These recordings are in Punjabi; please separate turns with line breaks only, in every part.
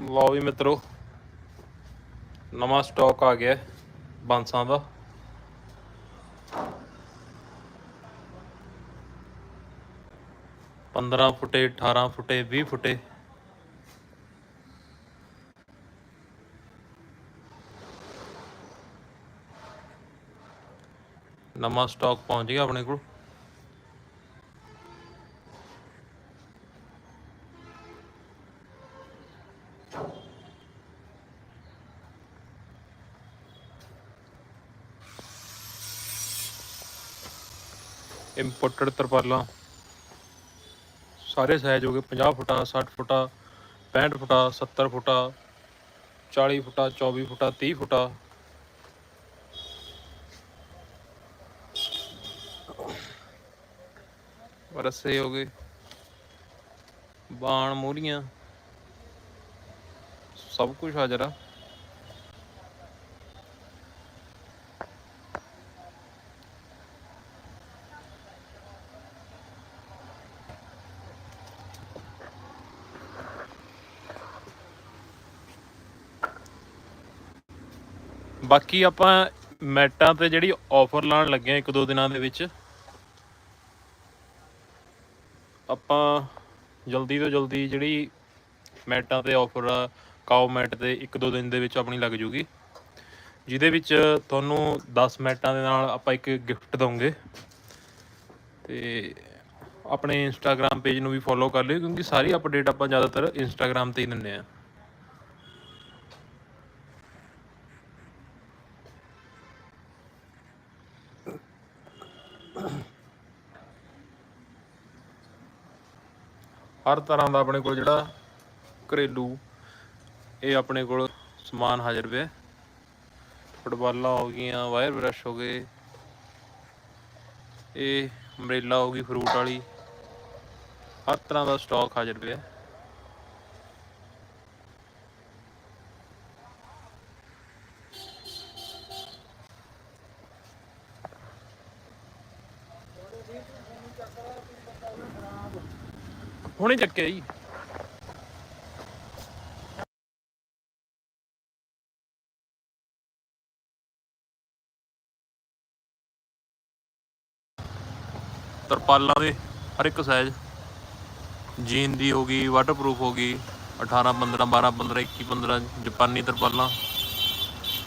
ਲਓ ਵੀ ਮਿੱਤਰੋ, ਨਵਾਂ ਸਟਾਕ ਆ ਗਿਆ ਬਾਂਸਾਂ ਦਾ। ਪੰਦਰਾਂ ਫੁੱਟੇ 18 ਫੁੱਟੇ 20 ਫੁੱਟੇ। ਨਵਾਂ ਸਟਾਕ ਪਹੁੰਚ ਗਿਆ ਆਪਣੇ ਕੋਲ। ਇੰਪੋਰਟਡ ਤਰਪਾਲਾਂ। ਸਾਰੇ ਸਾਈਜ਼ ਹੋ ਗਏ 50 ਫੁੱਟਾ 60 ਫੁੱਟਾ 65 ਫੁੱਟਾ 70 ਫੁੱਟਾ 40 ਫੁੱਟਾ 24 ਫੁੱਟਾ 30 ਫੁੱਟਾ। ਰੱਸੇ ਹੋ ਗਏ। ਬਾਣ ਮੂਰੀਆਂ ਸਭ ਕੁਝ ਹਾਜ਼ਰ ਆ। ਬਾਕੀ ਆਪਾਂ ਮੈਟਾਂ ਤੇ ਜਿਹੜੀ ਆਫਰ ਲਾਉਣ ਲੱਗੇ ਆ ਇੱਕ ਦੋ ਦਿਨਾਂ ਦੇ ਵਿੱਚ, ਆਪਾਂ ਜਲਦੀ ਤੋਂ ਜਲਦੀ ਜਿਹੜੀ ਮੈਟਾਂ ਤੇ ਆਫਰ ਕਾਓ ਮੈਟ ਤੇ ਇੱਕ ਦੋ ਦਿਨ ਦੇ ਵਿੱਚ ਆਪਣੀ ਲੱਗ ਜੂਗੀ। ਜਿਹਦੇ ਵਿੱਚ ਤੁਹਾਨੂੰ 10 ਮੈਟਾਂ ਦੇ ਨਾਲ ਆਪਾਂ ਇੱਕ ਗਿਫਟ ਦਵਾਂਗੇ ਤੇ ਆਪਣੇ ਇੰਸਟਾਗ੍ਰam ਪੇਜ ਨੂੰ ਵੀ ਫੋਲੋ ਕਰ ਲਿਓ, ਕਿਉਂਕਿ ਸਾਰੀ ਅਪਡੇਟ ਆਪਾਂ ਜ਼ਿਆਦਾਤਰ ਇੰਸਟਾਗ੍ਰam ਤੇ ਹੀ ਦਿੰਦੇ ਆ ਹਰ ਤਰ੍ਹਾਂ ਦਾ ਆਪਣੇ ਕੋਲ ਜਿਹੜਾ ਘਰੇਲੂ ਇਹ ਆਪਣੇ ਕੋਲ ਸਮਾਨ ਹਾਜ਼ਰ ਪਿਆ। ਫੁੱਟਬਾਲਾਂ ਹੋ ਗਈਆਂ, ਵਾਇਰ ਬ੍ਰਸ਼ ਹੋ ਗਏ, ਇਹ ਅੰਬ੍ਰੇਲਾ ਹੋ ਗਈ ਫਰੂਟ ਵਾਲੀ। ਹਰ ਤਰ੍ਹਾਂ ਦਾ ਸਟਾਕ ਹਾਜ਼ਰ ਪਿਆ। ਹੁਣੇ ਚੱਕਿਆ ਜੀ। ਤਰਪਾਲਾਂ ਦੇ ਹਰ ਇੱਕ ਸਾਈਜ਼ ਜੀਨ ਦੀ ਹੋ ਗਈ ਵਾਟਰਪ੍ਰੂਫ ਹੋ ਗਈ 18 15 12 15 21 15 ਜਾਪਾਨੀ ਤਰਪਾਲਾਂ।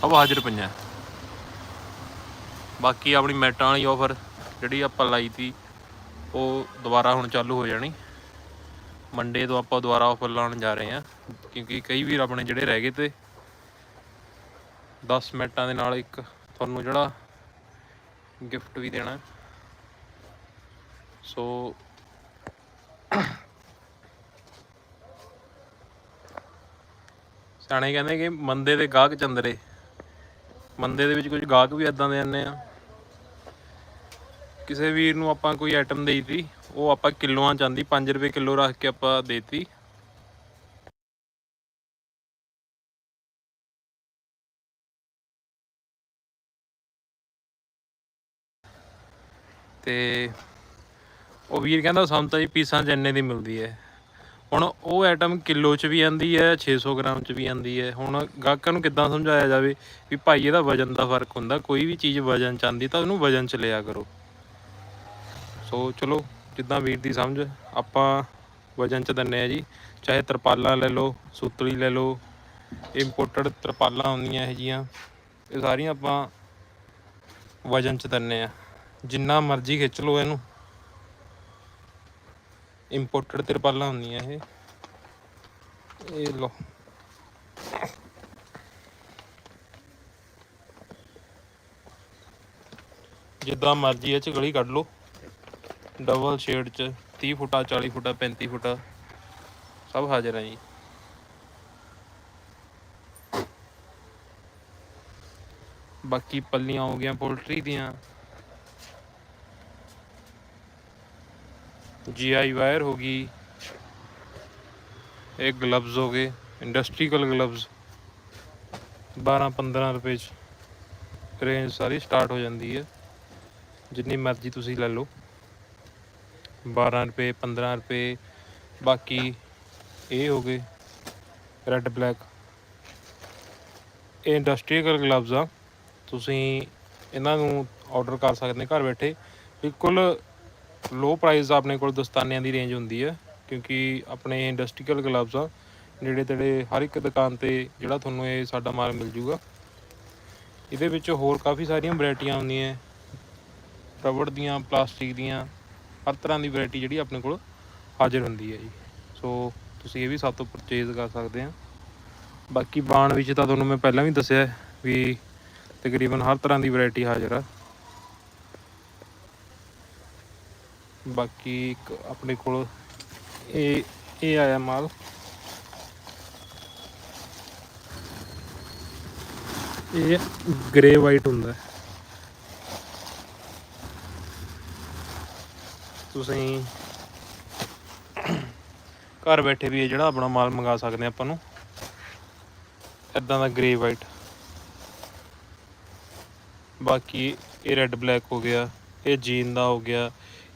ਸਭ ਹਾਜ਼ਰ ਪਈਆਂ। ਬਾਕੀ ਆਪਣੀ ਮੈਟਾਂ ਵਾਲੀ ਆਫਰ ਜਿਹੜੀ ਆਪਾਂ ਲਾਈ ਤੀ, ਉਹ ਦੁਬਾਰਾ ਹੁਣ ਚਾਲੂ ਹੋ ਜਾਣੀ। ਮੰਡੇ ਤੋਂ ਆਪਾਂ ਦੁਬਾਰਾ ਆਫਰ ਲਾਉਣ ਜਾ ਰਹੇ ਹਾਂ। ਕਿਉਂਕਿ ਕਈ ਵੀਰ ਆਪਣੇ ਜਿਹੜੇ ਰਹਿ ਗਏ ਤੇ 10 ਮਿੰਟਾਂ ਦੇ ਨਾਲ ਇੱਕ ਤੁਹਾਨੂੰ ਜਿਹੜਾ ਗਿਫਟ ਵੀ ਦੇਣਾ। ਸੋ ਸਿਆਣੇ ਕਹਿੰਦੇ ਕਿ ਮੰਦੇ ਦੇ ਗਾਹਕ ਚੰਦਰੇ। ਮੰਦੇ ਦੇ ਵਿੱਚ ਕੁਝ ਗਾਹਕ ਵੀ ਇਦਾਂ ਦੇ ਆਉਂਦੇ ਆ। ਕਿਸੇ ਵੀਰ ਨੂੰ ਆਪਾਂ ਕੋਈ ਆਈਟਮ ਦੇਈ ਤੀ ਉਹ ਆਪਾਂ ਕਿਲੋਆਂ ਚ ਆਂਦੀ 5 ਰੁਪਏ ਕਿਲੋ ਰੱਖ ਕੇ ਆਪਾਂ ਦੇਤੀ। ਤੇ ਉਹ ਵੀਰ ਕਹਿੰਦਾ, ਸਾਨੂੰ ਤਾਂ ਜੀ ਪੀਸਾਂ ਚ ਦੀ ਮਿਲਦੀ ਹੈ। ਹੁਣ ਉਹ ਆਈਟਮ ਕਿਲੋ ਚ ਵੀ ਆਂਦੀ ਹੈ 600 ਗ੍ਰਾਮ ਚ ਵੀ ਆਂਦੀ ਹੈ। ਹੁਣ ਗਾਹਕਾਂ ਨੂੰ ਕਿੱਦਾਂ ਸਮਝਾਇਆ ਜਾਵੇ ਵੀ ਭਾਈ, ਇਹਦਾ ਵਜਨ ਦਾ ਫ਼ਰਕ ਹੁੰਦਾ, ਕੋਈ ਵੀ ਚੀਜ਼ ਵਜਨ ਚ ਆਂਦੀ ਤਾਂ ਉਹਨੂੰ ਵਜਨ ਚ ਲਿਆ ਕਰੋ। ਸੋ ਚਲੋ, ਜਿੱਦਾਂ ਵੀਰ ਦੀ ਸਮਝ, ਆਪਾਂ ਵਜਨ ਚ ਦਿੰਨੇ ਆ ਜੀ। ਚਾਹੇ ਤਰਪਾਲਾਂ ਲੈ ਲਓ ਸੂਤਲੀ ਲੈ ਲਓ ਇੰਪੋਰਟਡ ਤਰਪਾਲਾਂ ਹੁੰਦੀਆਂ ਇਹ ਜੀਆਂ, ਇਹ ਸਾਰੀਆਂ ਆਪਾਂ ਵਜਨ ਚ ਦਿੰਨੇ ਆ। ਜਿੰਨਾ ਮਰਜ਼ੀ ਖਿੱਚ ਲਓ ਇਹਨੂੰ। ਇੰਪੋਰਟਡ ਤਰਪਾਲਾਂ ਹੁੰਦੀਆਂ ਇਹ। ਇਹ ਲਓ। ਜਿੱਦਾਂ ਮਰਜ਼ੀ ਇਹ ਚ ਗਲੀ ਕੱਢ ਲਓ। ਡਬਲ ਸ਼ੇਡ ਚ 30 ਫੁੱਟਾ 40 ਫੁੱਟਾ 35 ਫੁੱਟਾ ਸਭ ਹਾਜ਼ਰ ਹੈ ਜੀ। ਬਾਕੀ ਪੱਲੀਆਂ ਹੋ ਗਈਆਂ ਪੋਲਟਰੀ ਦੀਆਂ। ਜੀਆਈ ਵਾਇਰ ਹੋ ਗਈ। ਇਹ ਗਲਵਜ਼ ਹੋ ਗਏ ਇੰਡਸਟਰੀਕਲ ਗਲਵਜ਼ 12 15 ਰੁਪਏ ਚ ਰੇਂਜ ਸਾਰੀ ਸਟਾਰਟ ਹੋ ਜਾਂਦੀ ਹੈ। ਜਿੰਨੀ ਮਰਜ਼ੀ ਤੁਸੀਂ ਲੈ ਲਓ। 12 ਰੁਪਏ 15 ਰੁਪਏ, ਬਾਕੀ ਇਹ ਹੋ ਗਏ ਰੈੱਡ ਬਲੈਕ ਇਹ ਇੰਡਸਟਰੀਅਲ ਗਲਵਜ਼ ਆ। ਤੁਸੀਂ ਇਹਨਾਂ ਨੂੰ ਆਰਡਰ ਕਰ ਸਕਦੇ ਘਰ ਬੈਠੇ। ਬਿਲਕੁਲ ਲੋ ਪ੍ਰਾਈਸ ਆਪਣੇ ਕੋਲ ਦਸਤਾਨਿਆਂ ਦੀ ਰੇਂਜ ਹੁੰਦੀ ਹੈ ਕਿਉਂਕਿ ਆਪਣੇ ਇੰਡਸਟਰੀਅਲ ਗਲਵਜ਼ ਆ। ਨੇੜੇ ਤੇੜੇ ਹਰ ਇੱਕ ਦੁਕਾਨ ਤੇ ਜਿਹੜਾ ਤੁਹਾਨੂੰ ਇਹ ਸਾਡਾ ਮਾਲ ਮਿਲ ਜੂਗਾ। ਇਹਦੇ ਵਿੱਚ ਹੋਰ ਕਾਫੀ ਸਾਰੀਆਂ ਵੈਰਾਈਟੀਆਂ ਹੁੰਦੀਆਂ। ਰਬੜ ਦੀਆਂ, ਪਲਾਸਟਿਕ ਦੀਆਂ ਹਰ ਤਰ੍ਹਾਂ ਦੀ ਵੈਰਾਈਟੀ ਜਿਹੜੀ ਆਪਣੇ ਕੋਲ ਹਾਜ਼ਰ ਹੁੰਦੀ ਹੈ ਜੀ। ਸੋ ਤੁਸੀਂ ਇਹ ਵੀ ਸਾਡੇ ਤੋਂ ਪਰਚੇਜ਼ ਕਰ ਸਕਦੇ ਆ। ਬਾਕੀ ਬਾਣ ਵਿੱਚ ਤਾਂ ਤੁਹਾਨੂੰ ਮੈਂ ਪਹਿਲਾਂ ਵੀ ਦੱਸਿਆ ਵੀ ਤਕਰੀਬਨ ਹਰ ਤਰ੍ਹਾਂ ਦੀ ਵੈਰਾਈਟੀ ਹਾਜ਼ਰ ਆ। ਬਾਕੀ ਇੱਕ ਆਪਣੇ ਕੋਲ ਇਹ ਇਹ ਆਇਆ ਮਾਲ। ਇਹ ਗ੍ਰੇ ਵਾਈਟ ਹੁੰਦਾ ਹੈ। ਤੁਸੀਂ ਘਰ ਬੈਠੇ ਵੀ ਇਹ ਜਿਹੜਾ ਆਪਣਾ ਮਾਲ ਮੰਗਾ ਸਕਦੇ ਆ ਆਪਾਂ ਨੂੰ। ਇਦਾਂ ਦਾ ਗ੍ਰੇ ਵਾਈਟ ਬਾਕੀ ਇਹ ਰੈੱਡ ਬਲੈਕ ਹੋ ਗਿਆ, ਇਹ ਜੀਨ ਦਾ ਹੋ ਗਿਆ।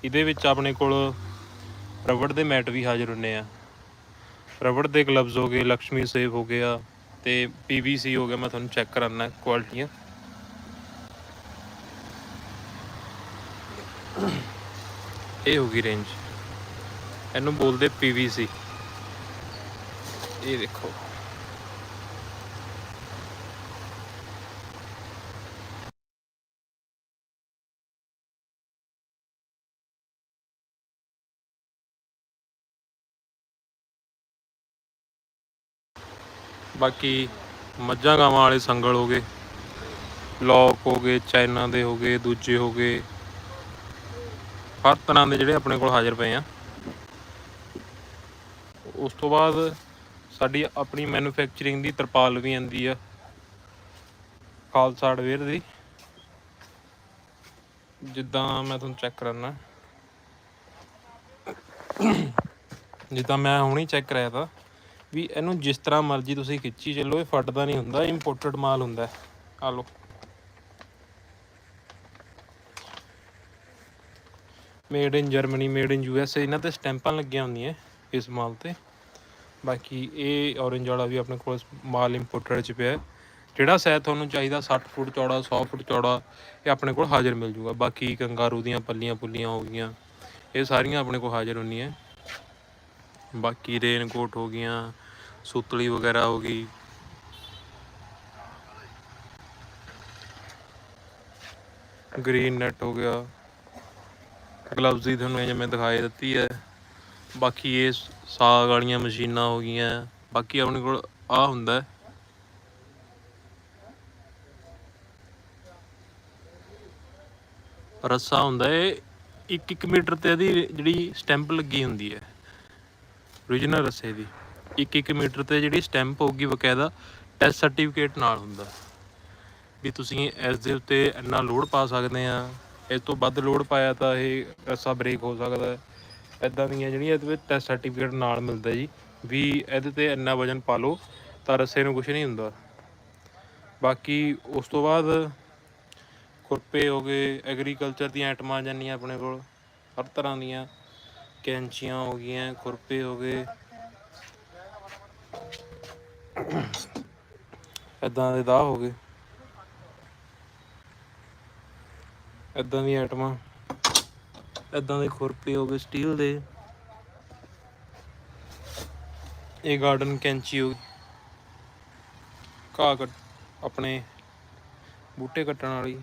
ਇਹਦੇ ਵਿੱਚ ਆਪਣੇ ਕੋਲ ਰਬੜ ਦੇ ਮੈਟ ਵੀ ਹਾਜ਼ਰ ਹੁੰਨੇ ਆ। ਰਬੜ ਦੇ ਗਲਵਜ਼ ਹੋ ਗਏ ਲక్ష్ਮੀ ਸੇਵ ਹੋ ਗਿਆ ਤੇ ਪੀਵੀਸੀ ਹੋ ਗਿਆ, ਮੈਂ ਤੁਹਾਨੂੰ ਚੈੱਕ ਕਰਾਨਾ ਕੁਆਲਿਟੀਆਂ ਇਹ ਹੋ ਗਈ ਰੇਂਜ ਇਹਨੂੰ ਬੋਲਦੇ ਪੀਵੀਸੀ ਇਹ ਦੇਖੋ। ਬਾਕੀ ਮੱਝਾਂ ਗਾਵਾਂ ਵਾਲੇ ਸੰਗਲ ਹੋ ਗਏ। ਲੋਕ ਹੋ ਗਏ, ਚਾਈਨਾ ਦੇ ਹੋ ਗਏ, ਦੂਜੇ ਹੋ ਗਏ। ਹਰ ਤਰ੍ਹਾਂ ਦੇ ਜਿਹੜੇ ਆਪਣੇ ਕੋਲ ਹਾਜ਼ਰ ਪਏ ਆ। ਉਸ ਤੋਂ ਬਾਅਦ ਸਾਡੀ ਆਪਣੀ ਮੈਨੂਫੈਕਚਰਿੰਗ ਦੀ ਤਰਪਾਲ ਵੀ ਆਂਦੀ ਆ। ਖਾਲਸਾ ਹਾਰਡਵੇਅਰ ਦੀ। ਜਿੱਦਾਂ ਮੈਂ ਤੁਹਾਨੂੰ ਚੈੱਕ ਕਰਨਾ। ਜਿੱਦਾਂ ਮੈਂ ਹੁਣੀ ਚੈੱਕ ਕਰਾਇਆ ਤਾਂ, ਵੀ ਇਹਨੂੰ ਜਿਸ ਤਰ੍ਹਾਂ ਮਰਜ਼ੀ ਤੁਸੀਂ ਖਿੱਚੀ ਚੱਲੋ, ਇਹ ਫਟਦਾ ਨਹੀਂ ਹੁੰਦਾ ਇੰਪੋਰਟਡ ਮਾਲ ਹੁੰਦਾ। ਆ ਲਓ। Made in Germany made in U S A ਇਹਨਾਂ ਤੇ ਸਟੈਂਪਾਂ ਲੱਗੀਆਂ ਹੁੰਦੀਆਂ ਇਸ ਮਾਲ ਤੇ। ਬਾਕੀ ਇਹ ਔਰੇਂਜ ਵਾਲਾ ਵੀ ਆਪਣੇ ਕੋਲ ਮਾਲ ਇੰਪੋਰਟਡ ਚ ਪਿਆ ਜਿਹੜਾ ਸਾਇਜ਼ ਤੁਹਾਨੂੰ ਚਾਹੀਦਾ 60 ਫੁੱਟ ਚੌੜਾ 100 ਫੁੱਟ ਚੌੜਾ, ਇਹ ਆਪਣੇ ਕੋਲ ਹਾਜ਼ਰ ਮਿਲ ਜੂਗਾ। ਬਾਕੀ ਕੰਗਾਰੂ ਦੀਆਂ ਪੱਲੀਆਂ ਪੁੱਲੀਆਂ ਹੋ ਗਈਆਂ, ਇਹ ਸਾਰੀਆਂ ਆਪਣੇ ਕੋਲ ਹਾਜ਼ਰ ਹੁੰਦੀਆਂ ਬਾਕੀ ਰੇਨ ਕੋਟ ਹੋ ਗਈਆਂ, ਸੁਤਲੀ ਵਗੈਰਾ ਹੋ ਗਈ। ਗ੍ਰੀਨ ਨੈਟ ਹੋ ਗਿਆ। ਗਲਵਜ਼ ਦੀ ਤੁਹਾਨੂੰ ਜਿਵੇਂ ਦਿਖਾਈ ਦਿੱਤੀ ਹੈ। ਬਾਕੀ ਇਹ ਸਾਗ ਵਾਲੀਆਂ ਮਸ਼ੀਨਾਂ ਹੋ ਗਈਆਂ। ਬਾਕੀ ਆਪਣੇ ਕੋਲ ਆ ਹੁੰਦਾ ਰੱਸਾ ਹੁੰਦਾ ਹੈ। 1-1 ਮੀਟਰ ਤੇ ਇਹਦੀ ਜਿਹੜੀ ਸਟੈਂਪ ਲੱਗੀ ਹੁੰਦੀ ਹੈ। origignal ਰੱਸੇ ਦੀ। 1-1 ਮੀਟਰ ਤੇ ਜਿਹੜੀ ਸਟੈਂਪ ਹੋਊਗੀ ਬਕਾਇਦਾ ਟੈਸਟ ਸਰਟੀਫਿਕੇਟ ਨਾਲ ਹੁੰਦਾ। ਵੀ ਤੁਸੀਂ ਇਸ ਦੇ ਉੱਤੇ ਇੰਨਾ ਲੋਡ ਪਾ ਸਕਦੇ ਆ ਇਸ ਤੋਂ ਵੱਧ ਲੋਡ ਪਾਇਆ ਤਾਂ ਇਹ ਰੱਸਾ ਬ੍ਰੇਕ ਹੋ ਸਕਦਾ ਹੈ। ਇਦਾਂ ਦੀਆਂ ਜਿਹੜੀਆਂ ਇਹਦੇ ਵਿੱਚ ਟੈਸਟ ਸਰਟੀਫਿਕੇਟ ਨਾਲ ਮਿਲਦਾ ਜੀ, ਵੀ ਇਹਦੇ ਤੇ ਇੰਨਾ ਵਜਨ ਪਾ ਲਓ ਤਾਂ ਰੱਸੇ ਨੂੰ ਕੁਝ ਨਹੀਂ ਹੁੰਦਾ। ਬਾਕੀ ਉਸ ਤੋਂ ਬਾਅਦ ਖੁਰਪੇ ਹੋ ਗਏ ਐਗਰੀਕਲਚਰ ਦੀਆਂ ਆਈਟਮਾਂ ਆ ਜਾਂਦੀਆਂ ਆਪਣੇ ਕੋਲ, ਹਰ ਤਰ੍ਹਾਂ ਦੀਆਂ ਕੈਂਚੀਆਂ ਹੋ ਗਈਆਂ, ਖੁਰਪੇ ਹੋ ਗਏ। ਇਦਾਂ ਦੇ ਦਾ ਹੋ ਗਏ। ਇਦਾਂ ਦੀਆਂ ਆਈਟਮਾਂ। ਇਦਾਂ ਦੇ ਖੁਰਪੇ ਹੋ ਗਏ ਸਟੀਲ ਦੇ। ਇਹ ਗਾਰਡਨ ਕੈਂਚੀ ਹੋ ਗਈ। ਘਾਹ ਕੱਟ, ਆਪਣੇ ਬੂਟੇ ਕੱਟਣ ਵਾਲੀ।